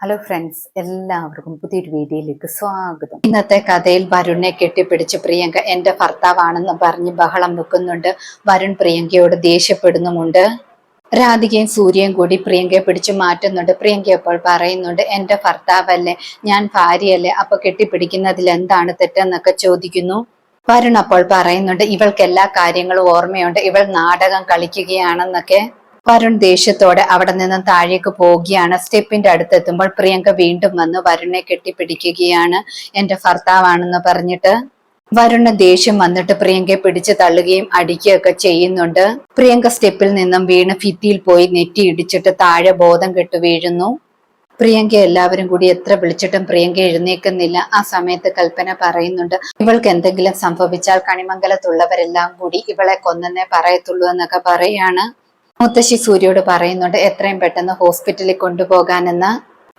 Hello friends എല്ലാവർക്കും പുതിയൊരു വീഡിയോയിലേക്ക് സ്വാഗതം. ഇന്നത്തെ കഥയിൽ വരുണിനെ കെട്ടിപ്പിടിച്ച് പ്രിയങ്ക എന്റെ ഭർത്താവാണെന്ന് പറഞ്ഞ് ബഹളം വെക്കുന്നുണ്ട്. വരുൺ പ്രിയങ്കയോട് ദേഷ്യപ്പെടുന്നുമുണ്ട്. രാധികയും സൂര്യയും കൂടി പ്രിയങ്കയെ പിടിച്ചു മാറ്റുന്നുണ്ട്. പ്രിയങ്ക അപ്പോൾ പറയുന്നുണ്ട് എന്റെ ഭർത്താവല്ലേ ഞാൻ ഭാര്യയല്ലേ അപ്പൊ കെട്ടിപ്പിടിക്കുന്നതിൽ എന്താണ് തെറ്റെന്നൊക്കെ ചോദിക്കുന്നു. വരുൺ അപ്പോൾ പറയുന്നുണ്ട് ഇവൾക്ക് എല്ലാ കാര്യങ്ങളും ഓർമ്മയുണ്ട്. ഇവൾ നാടകം കളിക്കുകയാണെന്നൊക്കെ. വരുൺ ദേഷ്യത്തോടെ അവിടെ നിന്നും താഴേക്ക് പോവുകയാണ് സ്റ്റെപ്പിന്റെ അടുത്തെത്തുമ്പോൾ പ്രിയങ്ക വീണ്ടും വന്ന് വരുണിനെ കെട്ടിപ്പിടിക്കുകയാണ്. എന്റെ ഭർത്താവാണെന്ന് പറഞ്ഞിട്ട്? വരുണ് ദേഷ്യം വന്നിട്ട് പ്രിയങ്കയെ പിടിച്ചു തള്ളുകയും അടിക്കുകയൊക്കെ ചെയ്യുന്നുണ്ട്. പ്രിയങ്ക സ്റ്റെപ്പിൽ നിന്നും വീണ് ഭിത്തിയിൽ പോയി നെറ്റി ഇടിച്ചിട്ട് താഴെ ബോധം കെട്ടു വീഴുന്നു. പ്രിയങ്ക എല്ലാവരും കൂടി എത്ര വിളിച്ചിട്ടും പ്രിയങ്ക എഴുന്നേക്കുന്നില്ല ആ സമയത്ത് കൽപ്പന പറയുന്നുണ്ട് ഇവൾക്ക് എന്തെങ്കിലും സംഭവിച്ചാൽ കണിമംഗലത്തുള്ളവരെല്ലാം കൂടി ഇവളെ കൊന്നെന്നേ പറയത്തുള്ളൂ എന്നൊക്കെ പറയാണ്. മുത്തശ്ശി സൂര്യയോട് പറയുന്നുണ്ട് എത്രയും പെട്ടെന്ന് ഹോസ്പിറ്റലിൽ കൊണ്ടുപോകാനെന്ന്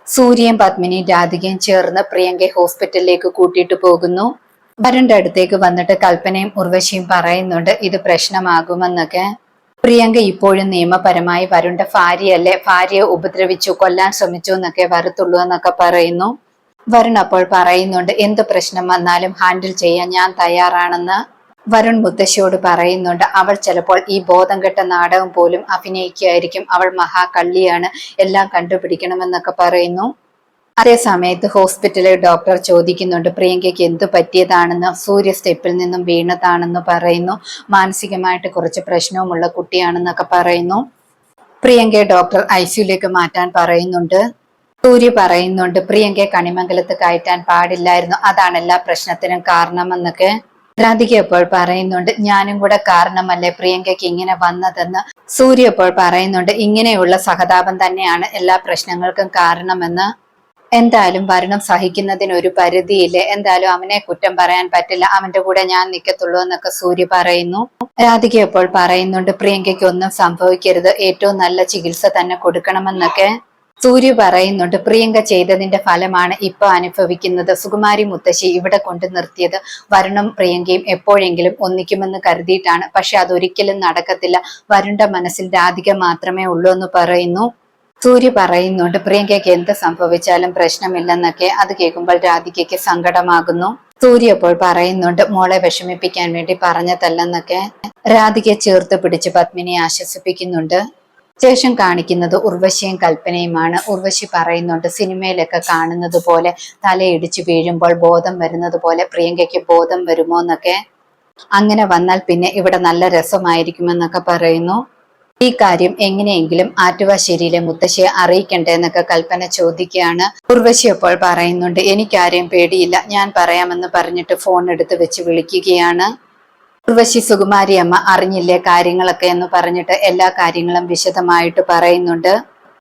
സൂര്യയും പത്മിനിയും രാധികയും ചേർന്ന് പ്രിയങ്കയെ ഹോസ്പിറ്റലിലേക്ക് കൂട്ടിയിട്ട് പോകുന്നു. വരുണിന്റെ അടുത്തേക്ക് വന്നിട്ട് കൽപ്പനയും ഉർവശിയും പറയുന്നുണ്ട് ഇത് പ്രശ്നമാകുമെന്നൊക്കെ. പ്രിയങ്ക ഇപ്പോഴും നിയമപരമായി വരുണ്ട ഭാര്യയല്ലേ? ഭാര്യയെ ഉപദ്രവിച്ചു കൊല്ലാൻ ശ്രമിച്ചു എന്നൊക്കെ വരത്തുള്ളൂ എന്നൊക്കെ പറയുന്നു. വരുൺ അപ്പോൾ പറയുന്നുണ്ട് എന്ത് പ്രശ്നം വന്നാലും ഹാൻഡിൽ ചെയ്യാൻ ഞാൻ തയ്യാറാണെന്ന്. വരുൺ മുത്തശ്ശിയോട് പറയുന്നുണ്ട് അവൾ ചിലപ്പോൾ ഈ ബോധം കെട്ട നാടകം പോലും അഭിനയിക്കുകയായിരിക്കും അവൾ മഹാകള്ളിയാണ്. എല്ലാം കണ്ടുപിടിക്കണമെന്നൊക്കെ പറയുന്നു. അതേ സമയത്ത് ഹോസ്പിറ്റലിൽ ഡോക്ടർ ചോദിക്കുന്നുണ്ട് പ്രിയങ്കയ്ക്ക് എന്തു പറ്റിയതാണെന്ന്? സൂര്യ സ്റ്റെപ്പിൽ നിന്നും വീണതാണെന്ന് പറയുന്നു. മാനസികമായിട്ട് കുറച്ച് പ്രശ്നവുമുള്ള കുട്ടിയാണെന്നൊക്കെ പറയുന്നു. പ്രിയങ്കയെ ഡോക്ടർ ഐ സിയുലേക്ക് മാറ്റാൻ പറയുന്നുണ്ട്. സൂര്യ പറയുന്നുണ്ട് പ്രിയങ്കയെ കണിമംഗലത്ത് കയറ്റാൻ പാടില്ലായിരുന്നു. അതാണ് എല്ലാ പ്രശ്നത്തിനും കാരണമെന്നൊക്കെ. രാധിക ഇപ്പോൾ പറയുന്നുണ്ട് ഞാനും കൂടെ കാരണമല്ലേ പ്രിയങ്കയ്ക്ക് ഇങ്ങനെ വന്നതെന്ന്? സൂര്യ ഇപ്പോൾ പറയുന്നുണ്ട് ഇങ്ങനെയുള്ള സഹതാപം തന്നെയാണ് എല്ലാ പ്രശ്നങ്ങൾക്കും കാരണമെന്ന്. എന്തായാലും വരണം സഹിക്കുന്നതിന് ഒരു പരിധിയില്ലേ? എന്തായാലും അവനെ കുറ്റം പറയാൻ പറ്റില്ല. അവന്റെ കൂടെ ഞാൻ നിൽക്കത്തുള്ളൂ എന്നൊക്കെ സൂര്യ പറയുന്നു. രാധിക ഇപ്പോൾ പറയുന്നുണ്ട് പ്രിയങ്കയ്ക്ക് ഒന്നും സംഭവിക്കരുത്. ഏറ്റവും നല്ല ചികിത്സ തന്നെ കൊടുക്കണമെന്നൊക്കെ. സൂര്യ പറയുന്നുണ്ട് പ്രിയങ്ക ചെയ്തതിന്റെ ഫലമാണ് ഇപ്പൊ അനുഭവിക്കുന്നത്. സുകുമാരി മുത്തശ്ശി ഇവിടെ കൊണ്ട് നിർത്തിയത് വരുണും പ്രിയങ്കയും എപ്പോഴെങ്കിലും ഒന്നിക്കുമെന്ന് കരുതിയിട്ടാണ്. പക്ഷെ അതൊരിക്കലും നടക്കത്തില്ല. വരുണ്ട മനസ്സിൽ രാധിക മാത്രമേ ഉള്ളൂ എന്ന് പറയുന്നു. സൂര്യ പറയുന്നുണ്ട് പ്രിയങ്കയ്ക്ക് എന്ത് സംഭവിച്ചാലും പ്രശ്നമില്ലെന്നൊക്കെ അത് കേൾക്കുമ്പോൾ രാധികയ്ക്ക് സങ്കടമാകുന്നു. സൂര്യ അപ്പോൾ പറയുന്നുണ്ട് മോളെ വിഷമിപ്പിക്കാൻ വേണ്ടി പറഞ്ഞതല്ലെന്നൊക്കെ. രാധികയെ ചേർത്ത് പിടിച്ച് പത്മിനിയെ ആശ്വസിപ്പിക്കുന്നുണ്ട്. ശേഷം കാണിക്കുന്നത് ഉർവശിയും കൽപ്പനയുമാണ്. ഉർവശി പറയുന്നുണ്ട് സിനിമയിലൊക്കെ കാണുന്നത് പോലെ തലയിടിച്ച് വീഴുമ്പോൾ ബോധം വരുന്നത് പോലെ പ്രിയങ്കയ്ക്ക് ബോധം വരുമോ എന്നൊക്കെ അങ്ങനെ വന്നാൽ പിന്നെ ഇവിടെ നല്ല രസമായിരിക്കുമെന്നൊക്കെ പറയുന്നു. ഈ കാര്യം എങ്ങനെയെങ്കിലും ആറ്റുവാശ്ശേരിയിലെ മുത്തശ്ശിയെ അറിയിക്കണ്ടേ എന്നൊക്കെ കൽപ്പന ചോദിക്കുകയാണ്. ഉർവശി അപ്പോൾ പറയുന്നുണ്ട് എനിക്കാരെയും പേടിയില്ല ഞാൻ പറയാമെന്ന് പറഞ്ഞിട്ട് ഫോൺ എടുത്ത് വെച്ച് വിളിക്കുകയാണ്. ഉർവശി സുകുമാരി അമ്മ അറിഞ്ഞില്ലേ കാര്യങ്ങളൊക്കെ എന്ന് പറഞ്ഞിട്ട് എല്ലാ കാര്യങ്ങളും വിശദമായിട്ട് പറയുന്നുണ്ട്.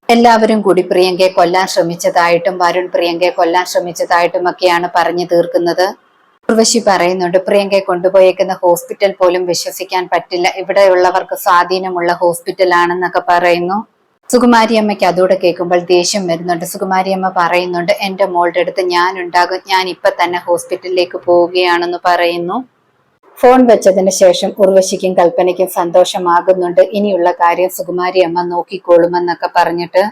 എല്ലാവരും കൂടി പ്രിയങ്കയെ കൊല്ലാൻ ശ്രമിച്ചതായിട്ടും വരുൺ പ്രിയങ്കയെ കൊല്ലാൻ ശ്രമിച്ചതായിട്ടും ഒക്കെയാണ് പറഞ്ഞു തീർക്കുന്നത്. ഉർവശി പറയുന്നുണ്ട് പ്രിയങ്കയെ കൊണ്ടുപോയേക്കുന്ന ഹോസ്പിറ്റൽ പോലും വിശ്വസിക്കാൻ പറ്റില്ല. ഇവിടെയുള്ളവർക്ക് സ്വാധീനമുള്ള ഹോസ്പിറ്റൽ ആണെന്നൊക്കെ പറയുന്നു. സുകുമാരി അമ്മയ്ക്ക് അതോടെ കേൾക്കുമ്പോൾ ദേഷ്യം വരുന്നുണ്ട്. സുകുമാരി അമ്മ പറയുന്നുണ്ട് എന്റെ മോളുടെ അടുത്ത് ഞാൻ ഉണ്ടാകും ഞാൻ ഇപ്പൊ തന്നെ ഹോസ്പിറ്റലിലേക്ക് പോവുകയാണെന്ന് പറയുന്നു. ഫോൺ വെച്ചതിന് ശേഷം ഉർവശിക്കും കൽപ്പനയ്ക്കും സന്തോഷമാകുന്നുണ്ട്. ഇനിയുള്ള കാര്യം സുകുമാരി അമ്മ നോക്കിക്കോളുമെന്നൊക്കെ പറഞ്ഞിട്ട്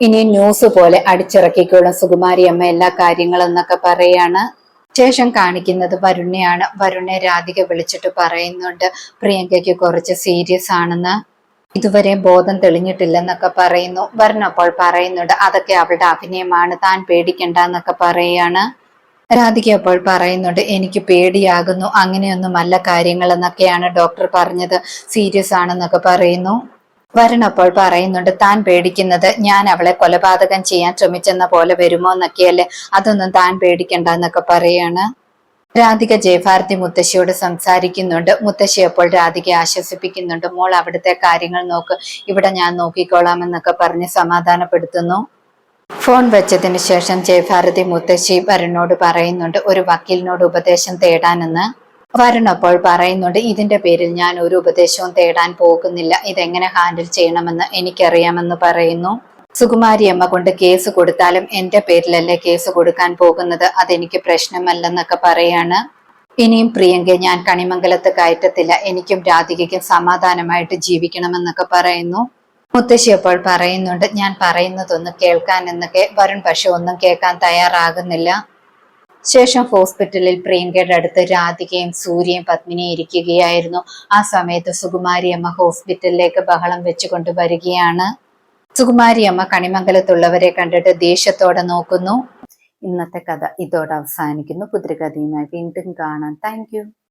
ഇനി ന്യൂസ് പോലെ അടിച്ചിറക്കിക്കോളും സുകുമാരി അമ്മ എല്ലാ കാര്യങ്ങളും എന്നൊക്കെ പറയാണ്. ശേഷം കാണിക്കുന്നത് വരുണയാണ്. വരുണിനെ രാധിക വിളിച്ചിട്ട് പറയുന്നുണ്ട് പ്രിയങ്കയ്ക്ക് കുറച്ച് സീരിയസ് ആണെന്ന്. ഇതുവരെ ബോധം തെളിഞ്ഞിട്ടില്ലെന്നൊക്കെ പറയുന്നു. വരുണപ്പോൾ പറയുന്നുണ്ട് അതൊക്കെ അവളുടെ അഭിനയമാണ്. താൻ പേടിക്കണ്ട എന്നൊക്കെ പറയാണ്. രാധിക അപ്പോൾ പറയുന്നുണ്ട് എനിക്ക് പേടിയാകുന്നു. അങ്ങനെയൊന്നുമല്ല കാര്യങ്ങൾ എന്നൊക്കെയാണ് ഡോക്ടർ പറഞ്ഞത്. സീരിയസ് ആണെന്നൊക്കെ പറയുന്നു. വരണപ്പോൾ പറയുന്നുണ്ട് താൻ പേടിക്കുന്നത് ഞാൻ അവളെ കൊലപാതകം ചെയ്യാൻ ശ്രമിച്ചെന്ന പോലെ വരുമോ എന്നൊക്കെയല്ലേ? അതൊന്നും താൻ പേടിക്കണ്ട എന്നൊക്കെ പറയാണ്. രാധിക ജയഭാരതി മുത്തശ്ശിയോട് സംസാരിക്കുന്നുണ്ട്. മുത്തശ്ശി അപ്പോൾ രാധിക ആശ്വസിപ്പിക്കുന്നുണ്ട്. മോൾ അവിടുത്തെ കാര്യങ്ങൾ നോക്ക്. ഇവിടെ ഞാൻ നോക്കിക്കോളാം എന്നൊക്കെ പറഞ്ഞ് സമാധാനപ്പെടുത്തുന്നു. ഫോൺ വെച്ചതിന് ശേഷം ജയഭാരതി മുത്തശ്ശി വരുണോട് പറയുന്നുണ്ട് ഒരു വക്കീലിനോട് ഉപദേശം തേടാനെന്ന്. വരുൺ അപ്പോൾ പറയുന്നുണ്ട് ഇതിന്റെ പേരിൽ ഞാൻ ഒരു ഉപദേശവും തേടാൻ പോകുന്നില്ല. ഇതെങ്ങനെ ഹാൻഡിൽ ചെയ്യണമെന്ന് എനിക്കറിയാമെന്ന് പറയുന്നു. സുകുമാരി അമ്മ കൊണ്ട് കേസ് കൊടുത്താലും എന്റെ പേരിലല്ലേ കേസ് കൊടുക്കാൻ പോകുന്നത്? അതെനിക്ക് പ്രശ്നമല്ലെന്നൊക്കെ പറയാണ്. ഇനിയും പ്രിയങ്ക ഞാൻ കണിമംഗലത്ത് കയറ്റത്തില്ല. എനിക്കും രാധികയ്ക്കും സമാധാനമായിട്ട് ജീവിക്കണമെന്നൊക്കെ പറയുന്നു. മുത്തശ്ശി അപ്പോൾ പറയുന്നുണ്ട് ഞാൻ പറയുന്നതൊന്ന് കേൾക്കാൻ എന്നൊക്കെ വരുൺ പക്ഷെ ഒന്നും കേൾക്കാൻ തയ്യാറാകുന്നില്ല. ശേഷം ഹോസ്പിറ്റലിൽ പ്രിയങ്കയുടെ അടുത്ത് രാധികയും സൂര്യയും പത്മിനിയും ഇരിക്കുകയായിരുന്നു. ആ സമയത്ത് സുകുമാരി അമ്മ ഹോസ്പിറ്റലിലേക്ക് ബഹളം വെച്ചുകൊണ്ട് വരികയാണ്. സുകുമാരി അമ്മ കണിമംഗലത്തുള്ളവരെ കണ്ടിട്ട് ദേഷ്യത്തോടെ നോക്കുന്നു. ഇന്നത്തെ കഥ ഇതോടെ അവസാനിക്കുന്നു. പുതിരി കഥയുമായി വീണ്ടും കാണാം. താങ്ക്